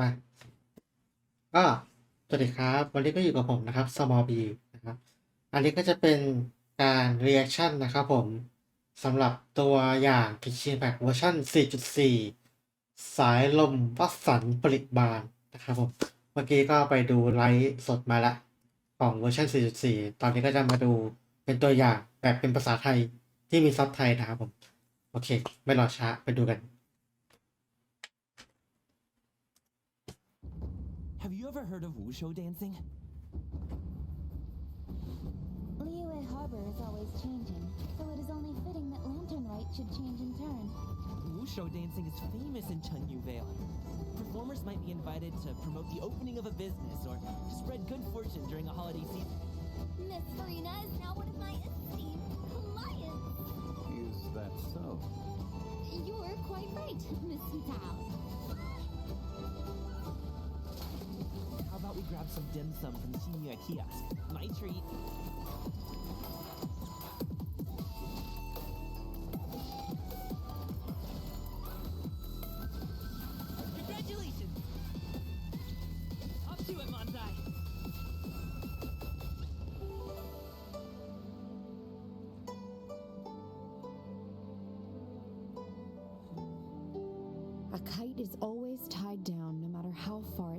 มาก็สวัสดีครับ วันนี้ก็อยู่กับผมนะครับ small b นะครับอันนี้ก็จะเป็นการ reaction นะครับผมสำหรับตัวอย่างพิชชีแบ็กเวอร์ชัน4.4 สายลมวัสันปริบาลนะครับผม เมื่อกี้ก็ไปดูไลฟ์สดมาละของเวอร์ชัน4.4 ตอนนี้ก็จะมาดูเป็นตัวอย่างแบบเป็นภาษาไทยที่มีซับไทยนะครับผม โอเค ไม่รอช้า ไปดูกัน Have you ever heard of wushu dancing? Liyue Harbor is always changing, so it is only fitting that Lantern Light should change in turn. Wushu dancing is famous in Chunyu Vale. Performers might be invited to promote the opening of a business or to spread good fortune during a holiday season. Miss Farina is now one of my esteemed clients. Is that so? You're quite right, Miss Tao some dim sum from the senior kiosk. My treat. Congratulations! it, A kite is always tied down, no matter how far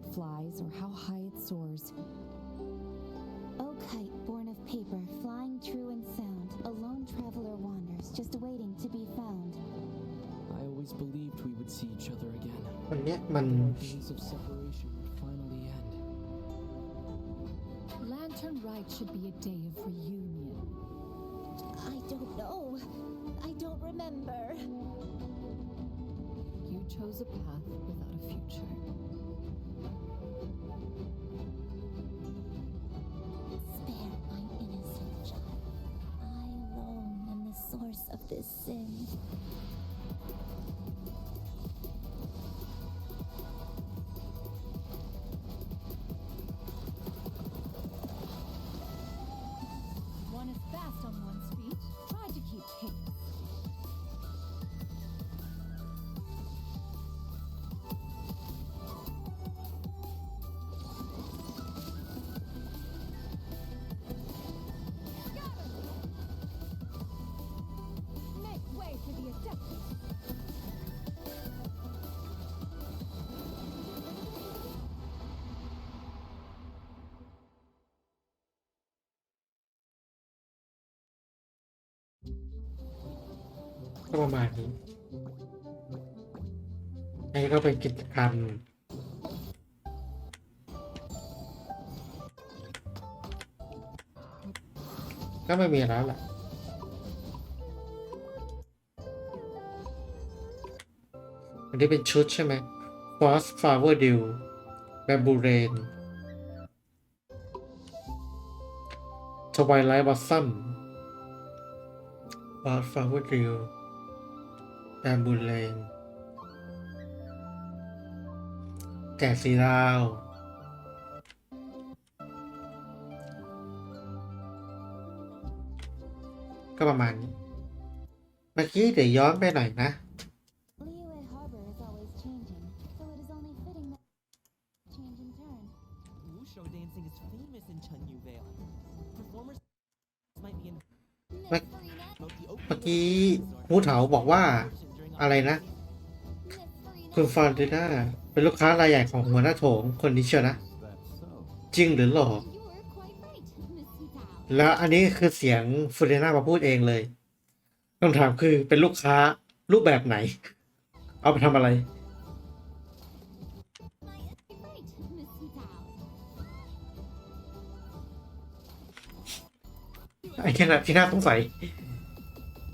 always believed we would see each other again. วันเนี้ยมัน days of separation would finally end. Lantern Rite should be a day of reunion. I don't know. I don't remember. You chose a path without a future. Spare my innocent child. I alone am the source of this sin. ก็ประมาณนี้อันนี้ก็เป็นกิจกรรมก็ไม่มีแล้วแหละอันนี้เป็นชุดใช่ไหม Frost Flower Dew Bamboo Rain Twilight Blossom Frost Flower Dew แบบบุญเลงแก่สีดาว ก็ประมาณนี้เมื่อกี้เดี๋ยวย้อนไปหน่อยนะ เมื่อกี้ผู้เถาบอกว่าอะไรนะคุณฟอนเดน่าเป็นลูกค้ารายใหญ่ของหัวหน้าโถงคนนี้เชียวนะ จริงหรือหลอกแล้วอันนี้คือเสียงฟูเรน่ามาพูดเองเลยคำถามคือเป็นลูกค้ารูปแบบไหน เอาไปทำอะไรไอ้ขนาดที่น่าสงสัย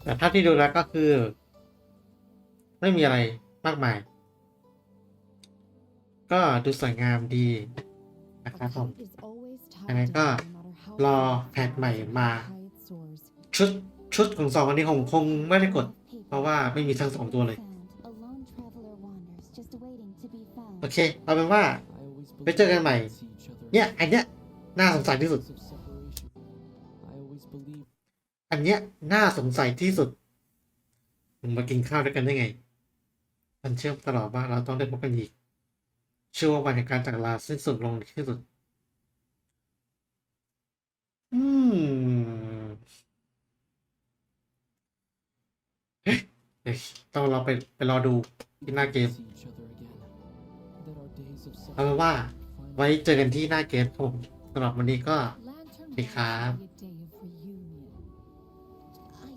แต่ถ้าที่ดูแล้วก็คือไม่มีอะไรมากมาย ก็ดูสวยงามดีนะครับผมยังไงก็รอแพทใหม่มาชุดชุดของสองวันนี้ผมคงไม่ได้กด เพราะว่าไม่มีทั้งสองตัวเลย โอเคเอาเป็นว่าไปเจอกันใหม่ เนี่ย อันเนี้ย น่าสงสัยที่สุด อันเนี้ยน่าสงสัยที่สุดงมากินข้าวด้วยกันได้ไงมันเชื่อมตลอดว่า เราต้องได้พบกันอีกเชื่อว่าวันแห่งการจากลาสิ้นสุดลงที่สุด อืมเฮ้ยเอต้องเราไปไปรอดูที่หน้าเกมเอาเป็นว่า ไว้เจอกันที่หน้าเกมผมสำหรับวันนี้ก็สวัสดีครับ